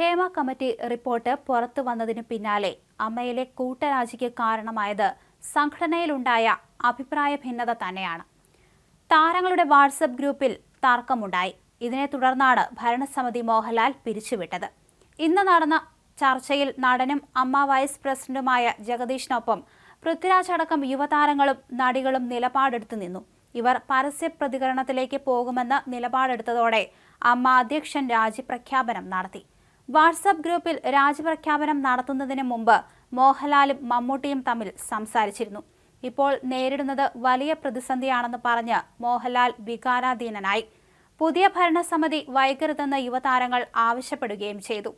Hema committee report പുറത്തു വന്നതിനു പിന്നാലെ അമ്മയിലെ കൂട്ടരാജിക്ക് കാരണമായത് സംഘടനയിലുണ്ടായ അഭിപ്രായ ഭിന്നത തന്നെയാണ്. താരങ്ങളുടെ വാട്സപ്പ് ഗ്രൂപ്പിൽ തർക്കമുണ്ടായി. ഇതിനെ തുടർന്നാണ് ഭരണസമിതി മോഹൻലാൽ പിരിച്ചുവിട്ടത്. ഇന്ന് നടന്ന ചർച്ചയിൽ നടനും അമ്മ വൈസ് പ്രസിഡന്റുമായ ജഗദീഷിനൊപ്പം പൃഥ്വിരാജ് അടക്കം യുവതാരങ്ങളും നടികളും നിലപാടെടുത്തു നിന്നു. ഇവർ പരസ്യ പ്രതികരണത്തിലേക്ക് പോകുമെന്ന് നിലപാടെടുത്തതോടെ അമ്മ അധ്യക്ഷൻ രാജി പ്രഖ്യാപനം നടത്തി. വാട്സാപ്പ് ഗ്രൂപ്പിൽ രാജിപ്രഖ്യാപനം നടത്തുന്നതിന് മുമ്പ് മോഹൻലാലും മമ്മൂട്ടിയും തമ്മിൽ സംസാരിച്ചിരുന്നു. ഇപ്പോൾ നേരിടുന്നത് വലിയ പ്രതിസന്ധിയാണെന്ന് പറഞ്ഞ് മോഹൻലാൽ വികാരാധീനനായി. പുതിയ ഭരണസമിതി വൈകരുതെന്ന് യുവതാരങ്ങൾ ആവശ്യപ്പെടുകയും ചെയ്തു.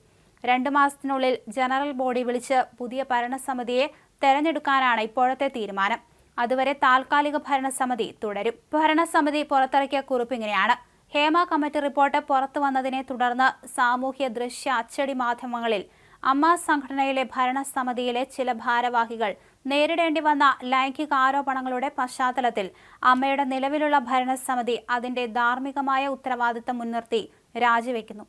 രണ്ടു മാസത്തിനുള്ളിൽ ജനറൽ ബോഡി വിളിച്ച് പുതിയ ഭരണസമിതിയെ തെരഞ്ഞെടുക്കാനാണ് ഇപ്പോഴത്തെ തീരുമാനം. അതുവരെ താൽക്കാലിക ഭരണസമിതി തുടരും. ഭരണസമിതി പുറത്തിറക്കിയ കുറിപ്പ് ഇങ്ങനെയാണ്. ഹേമ കമ്മിറ്റി റിപ്പോർട്ട് പുറത്തു വന്നതിനെ തുടർന്ന് സാമൂഹ്യ ദൃശ്യ അച്ചടി മാധ്യമങ്ങളിൽ അമ്മ സംഘടനയിലെ ഭരണസമിതിയിലെ ചില ഭാരവാഹികൾ നേരിടേണ്ടി വന്ന ലൈംഗിക ആരോപണങ്ങളുടെ പശ്ചാത്തലത്തിൽ അമ്മയുടെ നിലവിലുള്ള ഭരണസമിതി അതിന്റെ ധാർമ്മികമായ ഉത്തരവാദിത്തം മുൻനിർത്തി രാജിവെക്കുന്നു.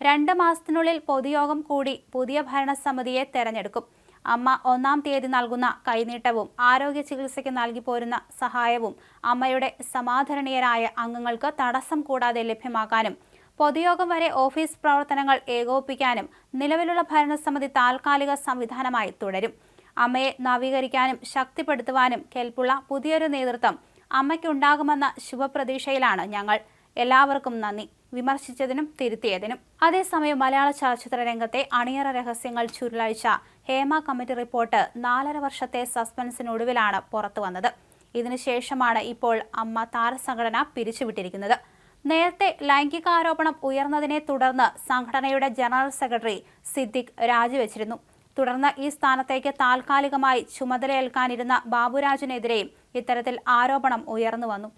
രണ്ട് മാസത്തിനുള്ളിൽ പൊതുയോഗം കൂടി പുതിയ ഭരണസമിതിയെ തെരഞ്ഞെടുക്കും. അമ്മ ഒന്നാം തീയതി നൽകുന്ന കൈനീട്ടവും ആരോഗ്യ ചികിത്സയ്ക്ക് നൽകി പോരുന്ന സഹായവും അമ്മയുടെ സമാധരണീയരായ അംഗങ്ങൾക്ക് തടസ്സം കൂടാതെ ലഭ്യമാക്കാനും പൊതുയോഗം വരെ ഓഫീസ് പ്രവർത്തനങ്ങൾ ഏകോപിപ്പിക്കാനും നിലവിലുള്ള ഭരണസമിതി താൽക്കാലിക സംവിധാനമായി തുടരും. അമ്മയെ നവീകരിക്കാനും ശക്തിപ്പെടുത്തുവാനും കെൽപ്പുള്ള പുതിയൊരു നേതൃത്വം അമ്മയ്ക്കുണ്ടാകുമെന്ന ശുഭപ്രതീക്ഷയിലാണ് ഞങ്ങൾ. എല്ലാവർക്കും നന്ദി. വിമർശിച്ചതിനും തിരുത്തിയതിനും. അതേസമയം മലയാള ചലച്ചിത്ര രംഗത്തെ അണിയറ രഹസ്യങ്ങൾ ചുരുളഴിച്ച ഹേമ കമ്മിറ്റി റിപ്പോർട്ട് നാലര വർഷത്തെ സസ്പെൻസിനൊടുവിലാണ് പുറത്തു വന്നത് ഇതിനുശേഷമാണ് ഇപ്പോൾ അമ്മ താരസംഘടന പിരിച്ചുവിട്ടിരിക്കുന്നത്. നേരത്തെ ലൈംഗികാരോപണം ഉയർന്നതിനെ തുടർന്ന് സംഘടനയുടെ ജനറൽ സെക്രട്ടറി സിദ്ദിഖ് രാജിവെച്ചിരുന്നു. തുടർന്ന് ഈ സ്ഥാനത്തേക്ക് താൽക്കാലികമായി ചുമതലയേൽക്കാനിരുന്ന ബാബുരാജിനെതിരെയും ഇത്തരത്തിൽ ആരോപണം ഉയർന്നു വന്നു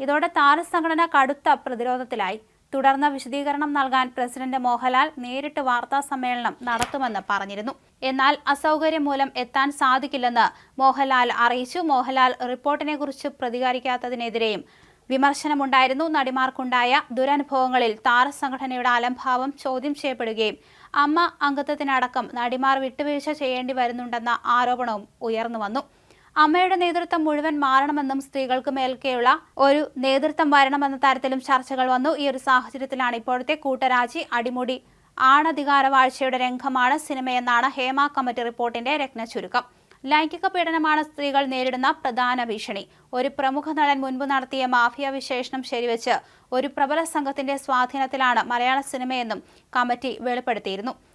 ഇതോടെ താരസംഘടന കടുത്ത പ്രതിരോധത്തിലായി. തുടർന്ന് വിശദീകരണം നൽകാൻ പ്രസിഡന്റ് മോഹൻലാൽ നേരിട്ട് വാർത്താ സമ്മേളനം നടത്തുമെന്ന് പറഞ്ഞിരുന്നു. എന്നാൽ അസൗകര്യം മൂലം എത്താൻ സാധിക്കില്ലെന്ന് മോഹൻലാൽ അറിയിച്ചു. മോഹൻലാൽ റിപ്പോർട്ടിനെ കുറിച്ച് പ്രതികരിക്കാത്തതിനെതിരെയും വിമർശനമുണ്ടായിരുന്നു. നടിമാർക്കുണ്ടായ ദുരനുഭവങ്ങളിൽ താരസംഘടനയുടെ അലംഭാവം ചോദ്യം ചെയ്യപ്പെടുകയും അമ്മ അംഗത്വത്തിനടക്കം നടിമാർ വിട്ടുവീഴ്ച ചെയ്യേണ്ടി വരുന്നുണ്ടെന്ന ആരോപണവും ഉയർന്നു വന്നു. അമ്മയുടെ നേതൃത്വം മുഴുവൻ മാറണമെന്നും സ്ത്രീകൾക്ക് മേൽക്കെയുള്ള ഒരു നേതൃത്വം വരണമെന്ന തരത്തിലും ചർച്ചകൾ വന്നു. ഈ ഒരു സാഹചര്യത്തിലാണ് ഇപ്പോഴത്തെ കൂട്ടരാജി. അടിമുടി ആണധികാര വാഴ്ചയുടെ രംഗമാണ് സിനിമയെന്നാണ് ഹേമ കമ്മിറ്റി റിപ്പോർട്ടിന്റെ രത്ന ചുരുക്കം. ലൈംഗിക പീഡനമാണ് സ്ത്രീകൾ നേരിടുന്ന പ്രധാന ഭീഷണി. ഒരു പ്രമുഖ നടൻ മുൻപ് നടത്തിയ മാഫിയ വിശേഷണം ശരിവെച്ച് ഒരു പ്രബല സംഘത്തിന്റെ സ്വാധീനത്തിലാണ് മലയാള സിനിമയെന്നും കമ്മിറ്റി വെളിപ്പെടുത്തിയിരുന്നു.